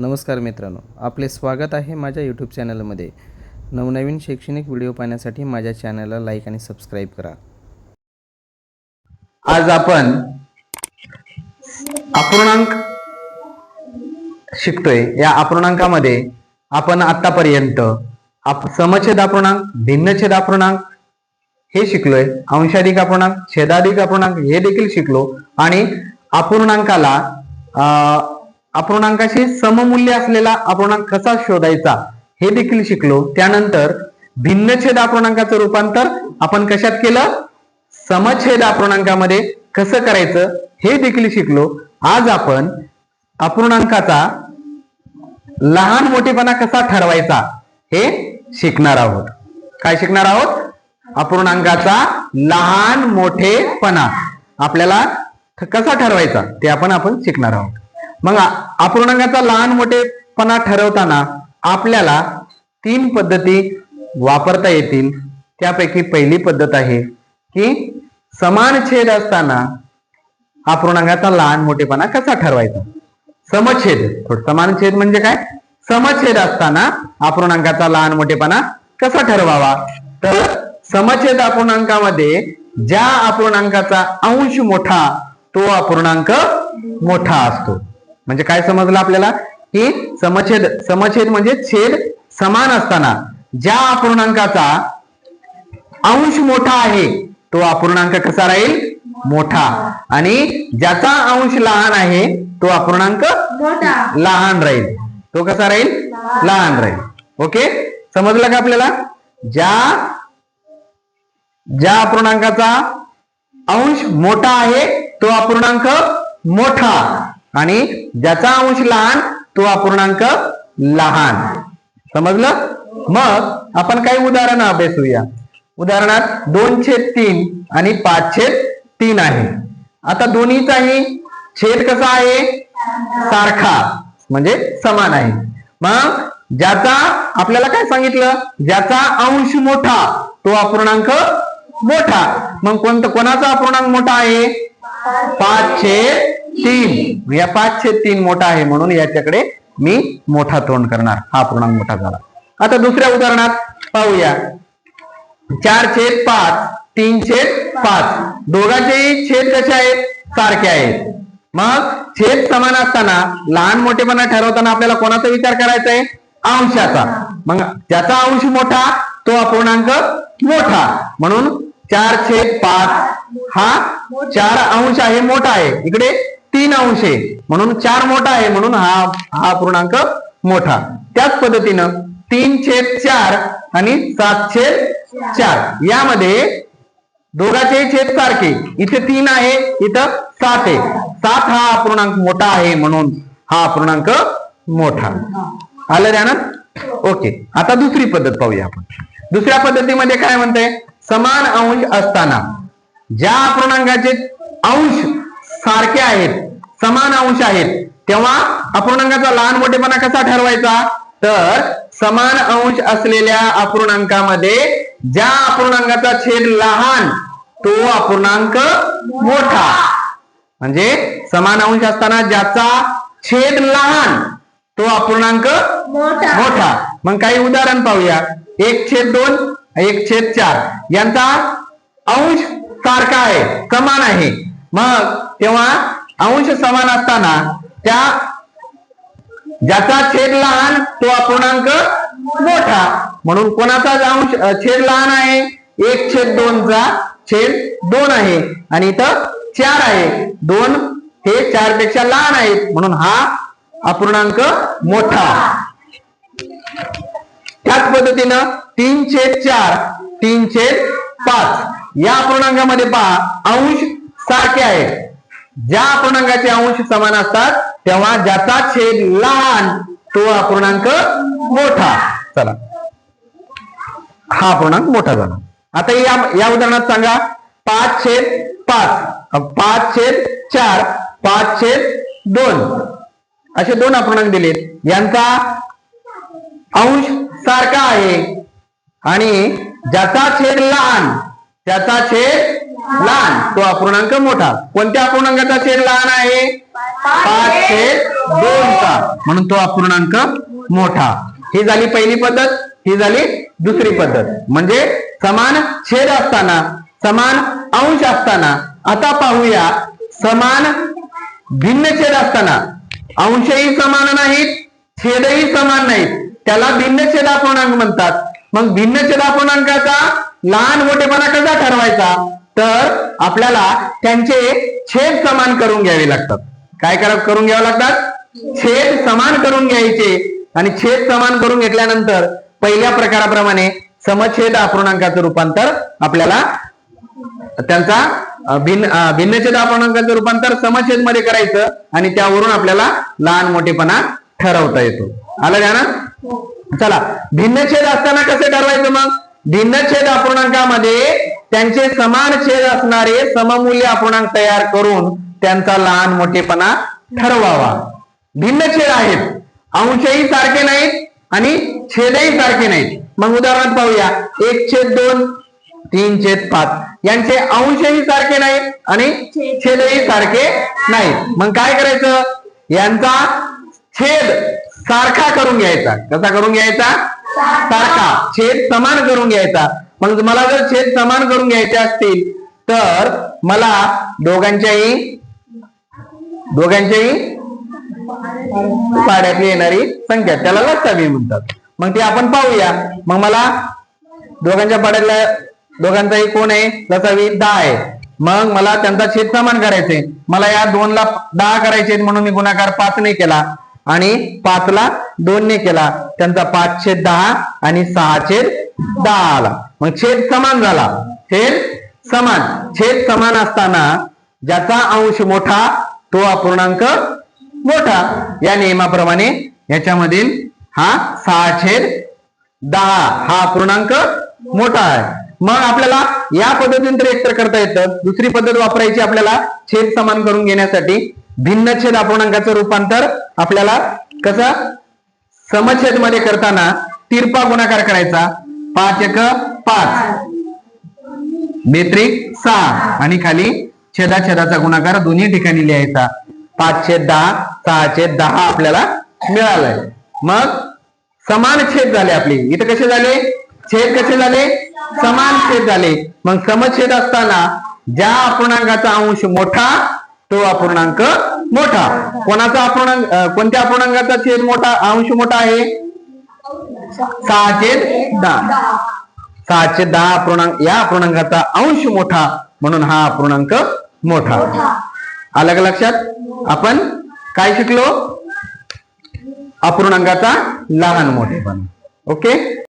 नमस्कार मित्रांनो आपले स्वागत आहे माझ्या यूट्यूब चॅनलमध्ये. नवनवीन शैक्षणिक व्हिडिओ पाहण्यासाठी माझ्या चॅनलला लाईक आणि सबस्क्राईब करा. आज आपण अपूर्णांक शिकतोय. या अपूर्णांकामध्ये आपण आतापर्यंत आप समछेद अपूर्णांक भिन्नछेद अपूर्णांक हे शिकलोय. अंशाधिक अपूर्णांक छेदाधिक अपूर्णांक हे देखील शिकलो. आणि अपूर्णांकाला अपूर्णांकाशी सममूल्य असलेला अपूर्णांक कसा शोधायचा हे देखील शिकलो. त्यानंतर भिन्नछेद अपूर्णांकाचं रूपांतर आपण कशात केलं? समछेद अपूर्णांकामध्ये कसं करायचं हे देखील शिकलो. आज आपण अपूर्णांकाचा लहान मोठेपणा कसा ठरवायचा हे शिकणार आहोत. काय शिकणार आहोत? अपूर्णांकाचा लहान मोठेपणा. आपल्याला कसा ठरवायचा ते आपण आपण शिकणार आहोत. मग अपूर्णांकाचा लहान मोठेपणा ठरवताना आपल्याला तीन पद्धती वापरता येतील. त्यापैकी पहिली पद्धत आहे की समान छेद असताना अपूर्णांकाचा लहान मोठेपणा कसा ठरवायचा? समछेद. समान छेद म्हणजे काय? समछेद असताना अपूर्णांकाचा लहान मोठेपणा कसा ठरवावा? तर समछेद अपूर्णांकामध्ये ज्या अपूर्णांकाचा अंश मोठा तो अपूर्णांक मोठा असतो. म्हणजे काय समजलं आपल्याला? की समछेद समछेद म्हणजे छेद समान असताना. ज्या अपूर्णांकाचा अंश मोठा आहे तो अपूर्णांक कसा राहील? मोठा. आणि ज्याचा अंश लहान आहे तो अपूर्णांक लहान राहील. तो कसा राहील? लहान राहील. ओके? समजलं का आपल्याला? ज्या ज्या अपूर्णांकाचा अंश मोठा आहे तो अपूर्णांक मोठा. आणि ज्याचा अंश लहान तो अपूर्णांक लहान. समजलं? मग आपण काही उदाहरणं अभ्यासूया. उदाहरणात दोन छेद तीन आणि पाच छेद तीन आहे. आता दोन्हीचाही छेद कसा आहे? सारखा म्हणजे समान आहे. मग ज्याचा आपल्याला काय सांगितलं? ज्याचा अंश मोठा तो अपूर्णांक मोठा. मग कोणतं कोणाचा अपूर्णांक मोठा आहे? पाच छेद तीन. या पाचशे तीन मोठा आहे म्हणून याच्याकडे मी मोठा तोंड करणार. हा पूर्णांक मोठा झाला. आता दुसऱ्या उदाहरणात पाहूया. चार छेद पाच तीन छेद पाच. दोघांचेही छेद कसे आहेत? सारखे आहेत. मग छेद समान असताना लहान मोठेपणा ठरवताना आपल्याला कोणाचा विचार करायचा आहे? अंशाचा. मग ज्याचा अंश मोठा तो अपूर्णांक मोठा. म्हणून चार छेद पाच हा चार अंश आहे मोठा आहे. इकडे तीन अंश आहे. म्हणून चार मोठा आहे म्हणून हा हा अपूर्णांक मोठा. त्याच पद्धतीनं तीन छेद चार आणि सात छेद चार. यामध्ये दोघाचे छेद सारखे. इथे तीन आहे इथं सात आहे. सात हा अपूर्णांक मोठा आहे म्हणून हा अपूर्णांक मोठा. आलं ध्यानात ओके. आता दुसरी पद्धत पाहूया आपण. दुसऱ्या पद्धतीमध्ये काय म्हणते समान अंश असताना ज्या अपूर्णांकाचे अंश सारखे आहेत समान अंश आहेत. तेव्हा अपूर्णांकाचा लहान मोठेपणा कसा ठरवायचा? तर समान अंश असलेल्या अपूर्णांकामध्ये ज्या अपूर्णांकाचा छेद लहान तो अपूर्णांक मोठा. म्हणजे समान अंश असताना ज्याचा छेद लहान तो अपूर्णांक मोठा. मग काही उदाहरण पाहूया. एक छेद दोन एक छेद चार. यांचा अंश सारखा आहे समान आहे. मग तेव्हा अंश समान असताना त्या ज्याचा छेद लहान तो अपूर्णांक मोठा. म्हणून कोणाचा अंश छेद लहान आहे? एक छेद दोनचा छेद दोन आहे. आणि इथं चार आहे. दोन हे चारपेक्षा लहान आहेत. म्हणून हा अपूर्णांक मोठा. त्याच पद्धतीनं तीन छेद चार तीन छेद पाच. या अपूर्णांकामध्ये पहा अंश सारखे आहेत. ज्या अपूर्णांकाचे अंश समान असतात तेव्हा ज्याचा छेद लहान तो अपूर्णांक मोठा. चला. हा अपूर्णांक मोठा झाला. आता या या उदाहरणात सांगा पाच छेद पाच. पाच छेद चार पाच छेद दोन. असे दोन अपूर्णांक दिलेत. यांचा अंश सारखा आहे. आणि ज्याचा छेद लहान त्याचा छेद लहान. तो अपूर्णांक मोठा. कोणत्या अपूर्णांकाचा छेद लहान आहे? पाच छेद दोनचा म्हणून तो अपूर्णांक मोठा. ही झाली पहिली पद्धत ही झाली दुसरी पद्धत. म्हणजे समान छेद असताना समान अंश असताना आता पाहूया. समान भिन्न छेद असताना. अंशही समान नाहीत छेदही समान नाहीत. त्याला भिन्न छेदापूर्णांक म्हणतात. मग भिन्न छेदापूर्णांकाचा लहान मोठेपणा कसा ठरवायचा? तर आपल्याला त्यांचे छेद समान करून घ्यावे लागतात. काय करा करून घ्यावे लागतात? छेद समान करून घ्यायचे. आणि छेद समान करून घेतल्यानंतर पहिल्या प्रकाराप्रमाणे समछेद अपूर्णांकाचं रूपांतर आपल्याला त्यांचा भिन्न भिन्नछेद अपूर्णांकाचं रूपांतर समछेदमध्ये करायचं आणि त्यावरून आपल्याला लहान मोठेपणा ठरवता येतो. आलं का ना? चला. भिन्नछेद असताना कसे ठरवायचं मग? भिन्नछेद अपूर्णांकामध्ये त्यांचे समान छेद असणारे सममूल्य अपूर्णांक तयार करून त्यांचा लहान मोठेपणा ठरवावा. भिन्न छेद आहेत. अंशही सारखे नाहीत आणि छेदही सारखे नाहीत. मग उदाहरण पाहूया. एक छेद दोन तीन छेद पाच. यांचे अंशही सारखे नाहीत आणि छेदही सारखे नाहीत. मग काय करायचं? यांचा छेद सारखा करून घ्यायचा. कसा करून घ्यायचा? सारखा. छेद समान करून घ्यायचा. मग मला जर छेद समान करून घ्यायचे असतील तर मला दोघांच्याही दोघांच्याही पाड्यातली येणारी संख्या त्याला लक्षावी म्हणतात. मग ते आपण पाहूया. मग मला दोघांच्या पाड्यातल्या दोघांचाही कोण आहे? लसावी दहा आहे. मग मला त्यांचा छेद समान करायचे. मला या दोन ला दहा करायचे म्हणून मी गुणाकार पाच ने केला. आणि पाच ला दोन ने केला. त्यांचा पाच छेद दहा आणि सहा छेद दहा आला मग छेद समान झाला. छेद समान. छेद समान असताना ज्याचा अंश मोठा तो अपूर्णांक मोठा. या नियमाप्रमाणे याच्यामधील हा सहा छेद दहा हा अपूर्णांक मोठा आहे. मग आपल्याला या पद्धतीने तर एकत्र करता येतं. दुसरी पद्धत वापरायची आपल्याला छेद समान करून घेण्यासाठी. भिन्न छेद अपूर्णांकाचं रूपांतर आपल्याला कसं? समछेदमध्ये करताना तिरपा गुणाकार करायचा. पाच एक पाच. बेत्रिक सहा. आणि खाली छेदा छेदाचा गुणाकार दोन्ही ठिकाणी लिहायचा. पाचशे दहा सहाशे दहा आपल्याला मिळालाय. मग समान छेद झाले आपले. इथं कसे झाले? छेद कसे झाले? समान छेद झाले. मग समछेद असताना ज्या अपूर्णांकाचा अंश मोठा तो अपूर्णांक मोठा. कोणाचा अपूर्णांक कोणत्या अपूर्णांकाचा छेद मोठा अंश मोठा आहे? सहा छेद दहा सहाशे दहा अपूर्णांक या अपूर्णांकाचा अंश मोठा म्हणून हा अपूर्णांक मोठा. आलं का लक्षात आपण काय शिकलो? अपूर्णांकाचा लहान मोठेपणा. ओके?